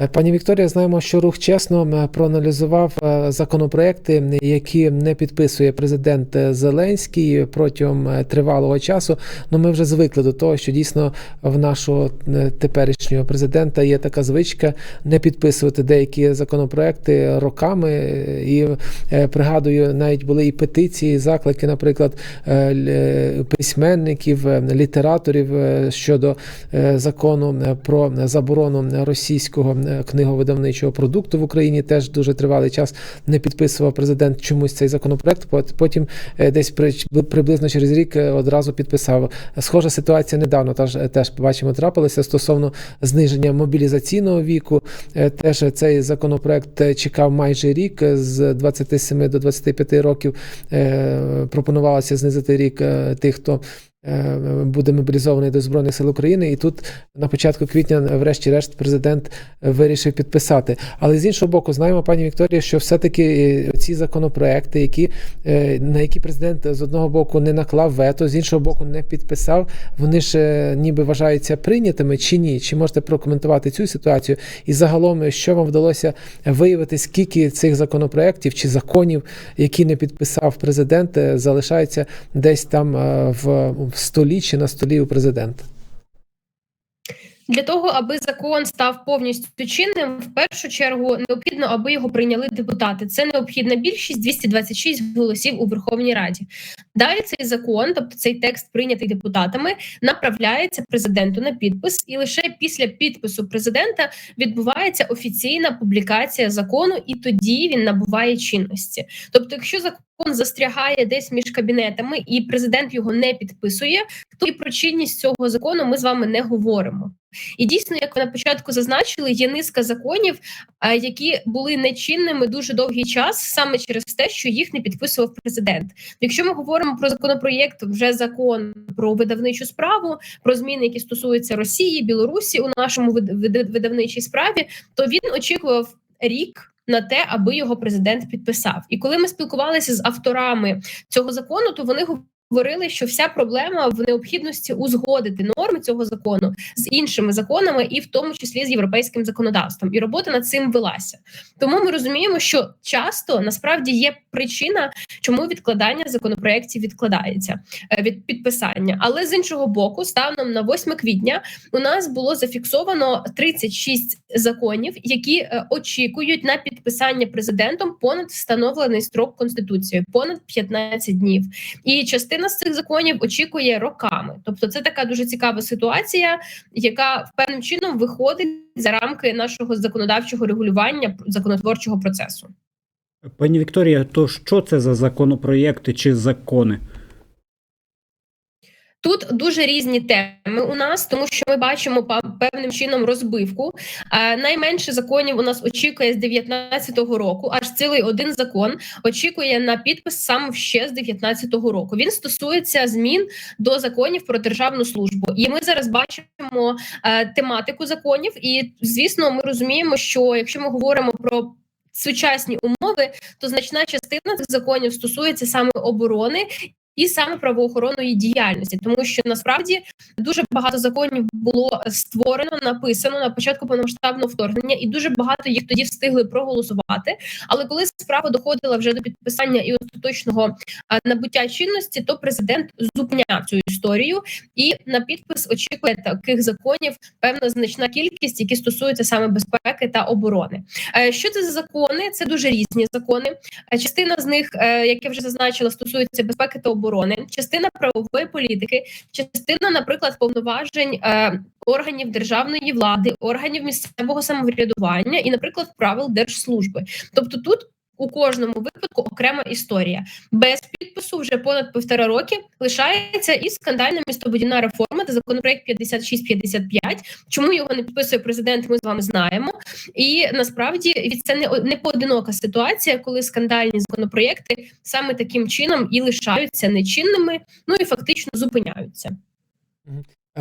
Е, Пані Вікторія, знаємо, що рух чесно проаналізував е, законопроекти, які не підписує президент е, Зеленський протягом тривалого часу. Ну ми вже звикли до того, що дійсно в нашого теперішнього президента є така звичка не підписувати деякі законопроекти роками. І пригадую, навіть були і петиції, і заклики, наприклад, письменників, літераторів щодо закону про заборону російського книговидавничого продукту в Україні. Теж дуже тривалий час не підписував президент чомусь цей законопроект. Пот- Потім е, десь при- приблизно через рік е, одразу підписав. Схожа ситуація недавно теж, теж бачимо трапилася стосовно зниження мобілізаційного віку. Е, Теж цей законопроект е, чекав майже рік е, з 27 до 25 років. Е, Пропонувалося знизити рік е, тих, хто е, буде мобілізований до Збройних сил України. І тут на початку квітня, врешті-решт, президент вирішив підписати. Але з іншого боку, знаємо, пані Вікторія, що все-таки е, ці законопроекти, які, е, на які президент з одного боку не наклав вето, з іншого боку не підписав, вони ж е, ніби вважаються прийнятими чи ні? Чи можете прокоментувати цю ситуацію? І загалом, що вам вдалося виявити, скільки цих законопроєктів чи законів, які не підписав президент, е, залишаються десь там е, в, в столі чи на столі у президента? Для того, аби закон став повністю чинним, в першу чергу необхідно, аби його прийняли депутати. Це необхідна більшість 226 голосів у Верховній Раді. Далі цей закон, тобто цей текст, прийнятий депутатами, направляється президенту на підпис, і лише після підпису президента відбувається офіційна публікація закону, і тоді він набуває чинності. Тобто, якщо закон застрягає десь між кабінетами і президент його не підписує, то і про чинність цього закону ми з вами не говоримо. І дійсно, як ви на початку зазначили, є низка законів, які були нечинними дуже довгий час, саме через те, що їх не підписував президент. Якщо ми говоримо про законопроєкт, вже закон про видавничу справу, про зміни, які стосуються Росії, Білорусі у нашому вид- вид- видавничій справі, то він очікував рік. На те, аби його президент підписав, і коли ми спілкувалися з авторами цього закону, то вони говорили, що вся проблема в необхідності узгодити норми цього закону з іншими законами, і в тому числі з європейським законодавством. І робота над цим велася. Тому ми розуміємо, що часто насправді є причина, чому відкладання законопроєктів відкладається е, від підписання. Але з іншого боку, станом на 8 квітня у нас було зафіксовано 36 законів, які е, очікують на підписання президентом понад встановлений строк конституцією, понад 15 днів. І частина з цих законів очікує роками. Тобто, це така дуже цікава ситуація, яка певним чином виходить за рамки нашого законодавчого регулювання законотворчого процесу. Пані Вікторія, то що це за законопроєкти чи закони? Тут дуже різні теми у нас, тому що ми бачимо певним чином розбивку. Найменше законів у нас очікує з 19-го року, аж цілий один закон очікує на підпис саме ще з 19-го року. Він стосується змін до законів про державну службу. І ми зараз бачимо е, тематику законів. І звісно, ми розуміємо, що якщо ми говоримо про сучасні умови, то значна частина цих законів стосується саме оборони і саме правоохоронної діяльності, тому що насправді дуже багато законів було створено, написано на початку повномасштабного вторгнення, і дуже багато їх тоді встигли проголосувати. Але коли справа доходила вже до підписання і остаточного набуття чинності, то президент зупиняв цю історію, і на підпис очікує таких законів певна значна кількість, які стосуються саме безпеки та оборони. Е, Що це за закони? Це дуже різні закони. Е, Частина з них, е, як я вже зазначила, стосується безпеки та оборони, частина правової політики, частина, наприклад, повноважень е, органів державної влади, органів місцевого самоврядування і, наприклад, правил держслужби. Тобто тут. У кожному випадку окрема історія без підпису вже понад півтора роки лишається і скандальна містобудівна реформа та законопроект 5655. Чому його не підписує президент? Ми з вами знаємо. І насправді це не, не поодинока ситуація, коли скандальні законопроєкти саме таким чином і лишаються нечинними, ну і фактично зупиняються.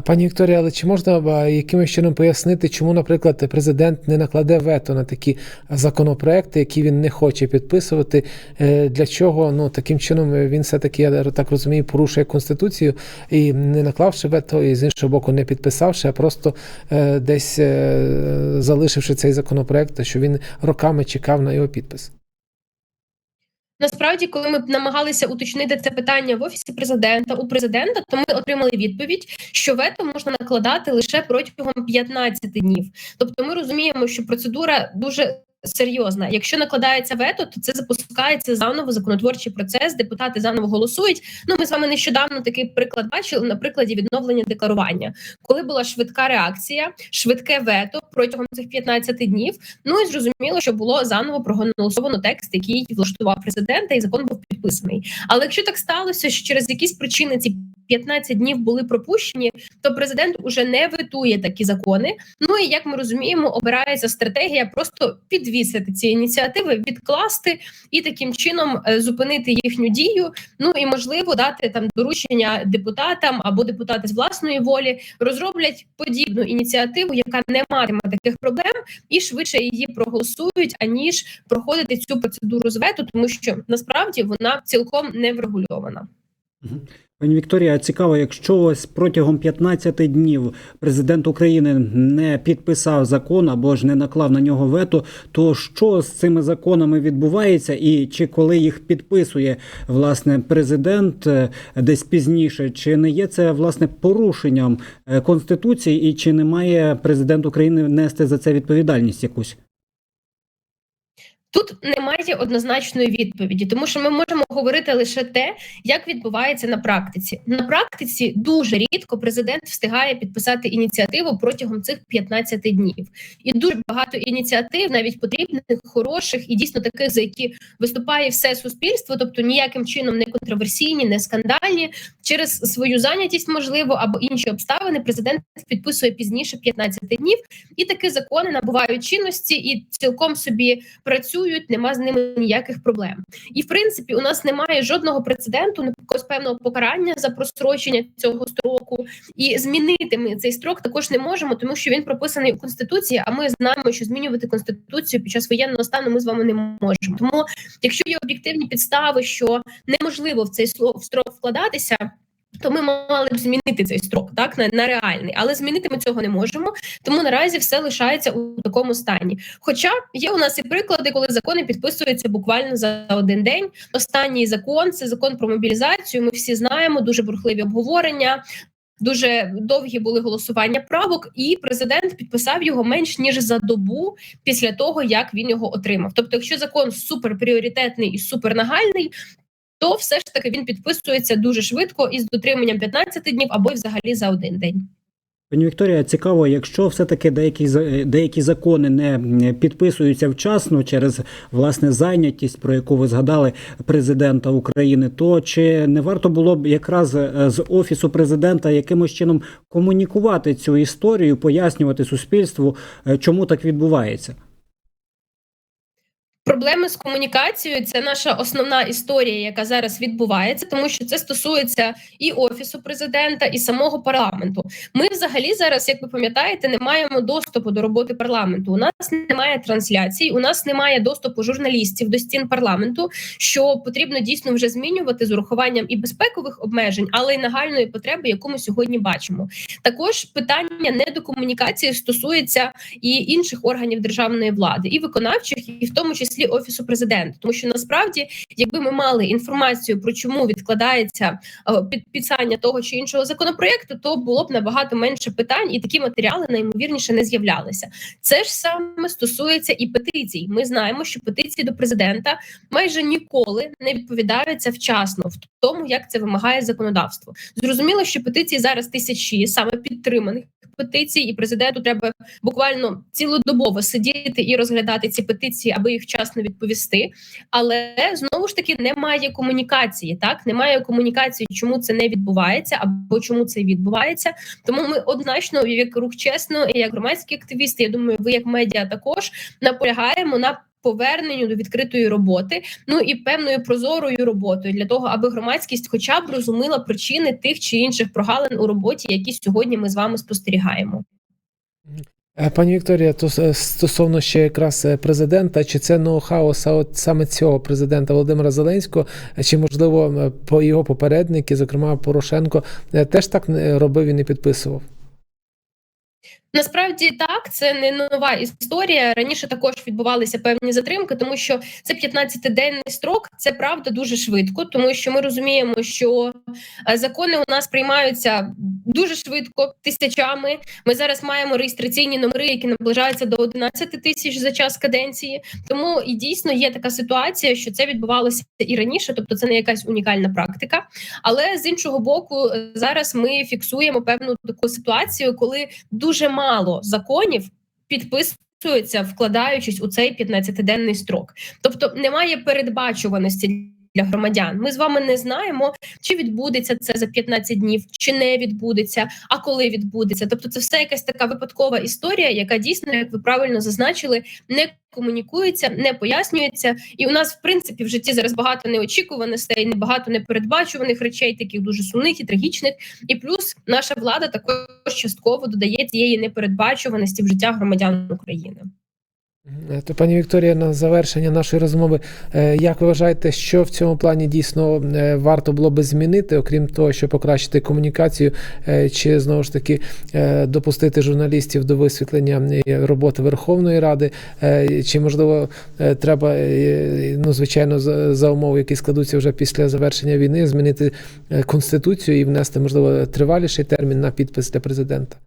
Пані Вікторія, але чи можна е, якимось чином пояснити, чому, наприклад, президент не накладе вето на такі законопроекти, які він не хоче підписувати? Е, Для чого ну таким чином він все таки, я так розумію, порушує конституцію і не наклавши вето, і з іншого боку, не підписавши, а просто е, десь е, залишивши цей законопроект, що він роками чекав на його підпис. Насправді, коли ми намагалися уточнити це питання в офісі президента у президента, то ми отримали відповідь, що вето можна накладати лише протягом 15 днів. Тобто, ми розуміємо, що процедура дуже. Серйозна, якщо накладається вето, то це запускається заново законотворчий процес. Депутати заново голосують. Ну ми з вами нещодавно такий приклад бачили на прикладі відновлення декларування, коли була швидка реакція, швидке вето протягом цих 15 днів. Ну і зрозуміло, що було заново проголосовано текст, який влаштував президента, і закон був підписаний. Але якщо так сталося, що через якісь причини ці 15 днів були пропущені, то президент уже не ветує такі закони. Ну і як ми розуміємо, обирається стратегія просто підвісити ці ініціативи, відкласти і таким чином е, зупинити їхню дію. Ну і можливо дати там доручення депутатам або депутати з власної волі розроблять подібну ініціативу, яка не матиме таких проблем, і швидше її проголосують, аніж проходити цю процедуру з вето, тому що насправді вона цілком не врегульована. Пані Вікторія, цікаво, якщо ось протягом 15 днів президент України не підписав закон або ж не наклав на нього вето, то що з цими законами відбувається, і чи коли їх підписує власне президент е, десь пізніше, чи не є це власне порушенням е, конституції, і чи не має президент України нести за це відповідальність якусь? Тут немає однозначної відповіді, тому що ми можемо говорити лише те, як відбувається на практиці. На практиці дуже рідко президент встигає підписати ініціативу протягом цих 15 днів, і дуже багато ініціатив, навіть потрібних, хороших і дійсно таких, за які виступає все суспільство, тобто ніяким чином не контроверсійні, не скандальні. Через свою зайнятість, можливо, або інші обставини, президент підписує пізніше 15 днів, і такі закони набувають чинності і цілком собі працюють. Нема з ними ніяких проблем. І в принципі, у нас немає жодного прецеденту якогось певного покарання за просрочення цього строку. І змінити ми цей строк також не можемо, тому що він прописаний у конституції. А ми знаємо, що змінювати конституцію під час воєнного стану ми з вами не можемо. Тому, якщо є об'єктивні підстави, що неможливо в цей строк вкладатися. То ми мали б змінити цей строк, так на, на реальний, але змінити ми цього не можемо. Тому наразі все лишається у такому стані. Хоча є у нас і приклади, коли закони підписуються буквально за один день. Останній закон це закон про мобілізацію. Ми всі знаємо дуже бурхливі обговорення. Дуже довгі були голосування правок, і президент підписав його менш ніж за добу після того, як він його отримав. Тобто, якщо закон суперпріоритетний і супернагальний, то все ж таки він підписується дуже швидко із дотриманням 15 днів або й взагалі за один день. Пані Вікторія, цікаво, якщо все-таки деякі деякі закони не підписуються вчасно через власне зайнятість, про яку ви згадали президента України, то чи не варто було б якраз е, з офісу президента якимось чином комунікувати цю історію, пояснювати суспільству, е, чому так відбувається? Проблеми з комунікацією це наша основна історія, яка зараз відбувається, тому що це стосується і офісу президента, і самого парламенту. Ми, взагалі, зараз, як ви пам'ятаєте, не маємо доступу до роботи парламенту. У нас немає трансляцій, у нас немає доступу журналістів до стін парламенту, що потрібно дійсно вже змінювати з урахуванням і безпекових обмежень, але й нагальної потреби, яку ми сьогодні бачимо. Також питання недокомунікації стосується і інших органів державної влади, і виконавчих, і в тому числі офісу президента, тому що насправді, якби ми мали інформацію про чому відкладається е, підписання того чи іншого законопроекту, то було б набагато менше питань, і такі матеріали наймовірніше не з'являлися. Це ж саме стосується і петицій. Ми знаємо, що петиції до президента майже ніколи не відповідаються вчасно в тому, як це вимагає законодавство. Зрозуміло, що петиції зараз тисячі саме підтриманих петицій, і президенту треба буквально цілодобово сидіти і розглядати ці петиції, аби їх вчасно відповісти. Але знову ж таки немає комунікації. Так немає комунікації, чому це не відбувається, або чому це відбувається. Тому ми однозначно, як рух чесно, і як громадські активісти, я думаю, ви як медіа також наполягаємо на поверненню до відкритої роботи, ну і певною прозорою роботою для того, аби громадськість, хоча б розуміла причини тих чи інших прогалин у роботі, які сьогодні ми з вами спостерігаємо. Е, Пані Вікторія, то стосовно ще якраз е, президента, чи це ноу-хау саме цього президента Володимира Зеленського, е, чи можливо е, його попередники, зокрема Порошенко, е, теж так робив і не підписував? Насправді так, це не нова історія. Раніше також відбувалися певні затримки, тому що це 15-денний строк. Це правда дуже швидко, тому що ми розуміємо, що е, закони у нас приймаються дуже швидко, тисячами. Ми зараз маємо реєстраційні номери, які наближаються до 11 тисяч за час каденції. Тому і дійсно є така ситуація, що це відбувалося і раніше, тобто це не якась унікальна практика. Але з іншого боку, е, зараз ми фіксуємо певну таку ситуацію, коли дуже мало законів підписуються, вкладаючись у цей 15-денний строк. Тобто немає передбачуваності. Для громадян ми з вами не знаємо, чи відбудеться це за 15 днів, чи не відбудеться, а коли відбудеться. Тобто, це все якась така випадкова історія, яка дійсно, як ви правильно зазначили, не комунікується, не пояснюється. І у нас, в принципі, в житті зараз багато неочікуваностей, не багато непередбачуваних речей, таких дуже сумних і трагічних. І плюс наша влада також частково додає цієї непередбачуваності в життя громадян України. Е, То, пані Вікторія, на завершення нашої розмови, е, як ви вважаєте, що в цьому плані дійсно е, варто було би змінити, окрім того, щоб покращити комунікацію, чи знову ж таки допустити журналістів до висвітлення роботи Верховної Ради, чи можливо треба, ну звичайно, за, умови, які складуться вже після завершення війни, змінити конституцію і внести можливо триваліший термін на підпис для президента?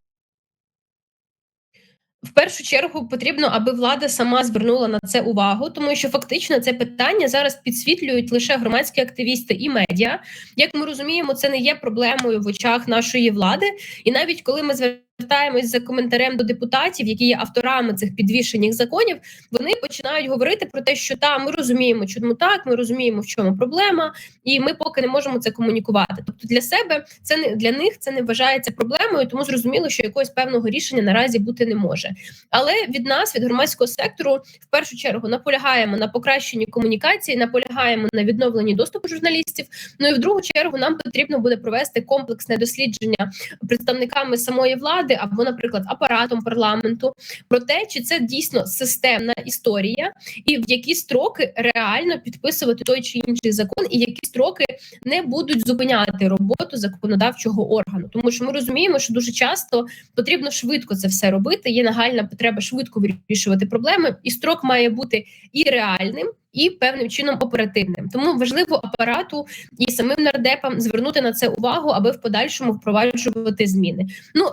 В першу чергу потрібно, аби влада сама звернула на це увагу, тому що фактично це питання зараз підсвітлюють лише громадські активісти і медіа. Як ми розуміємо, це не є проблемою в очах нашої влади. І навіть коли ми звертаємось за коментарем до депутатів, які є авторами цих підвішених законів, вони починають говорити про те, що та ми розуміємо, чому так, ми розуміємо, в чому проблема, і ми поки не можемо це комунікувати. Тобто для себе це не для них це не вважається проблемою, тому зрозуміло, що якогось певного рішення наразі бути не може. Але від нас, від громадського сектору, в першу чергу наполягаємо на покращенні комунікації, наполягаємо на відновленні доступу журналістів. Ну і в другу чергу нам потрібно буде провести комплексне дослідження представниками самої влади або, наприклад, апаратом парламенту про те, чи це дійсно системна історія, і в які строки реально підписувати той чи інший закон, і які строки не будуть зупиняти роботу законодавчого органу, тому що ми розуміємо, що дуже часто потрібно швидко це все робити. Є нагальна потреба швидко вирішувати проблеми, і строк має бути і реальним. І певним чином оперативним, тому важливо апарату і самим нардепам звернути на це увагу, аби в подальшому впроваджувати зміни. Ну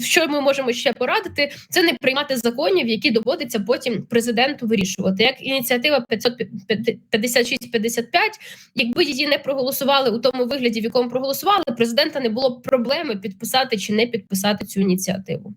що ми можемо ще порадити, це не приймати законів, які доводиться потім президенту вирішувати. Як ініціатива 556-55, якби її не проголосували у тому вигляді, в якому проголосували, президента не було проблеми підписати чи не підписати цю ініціативу.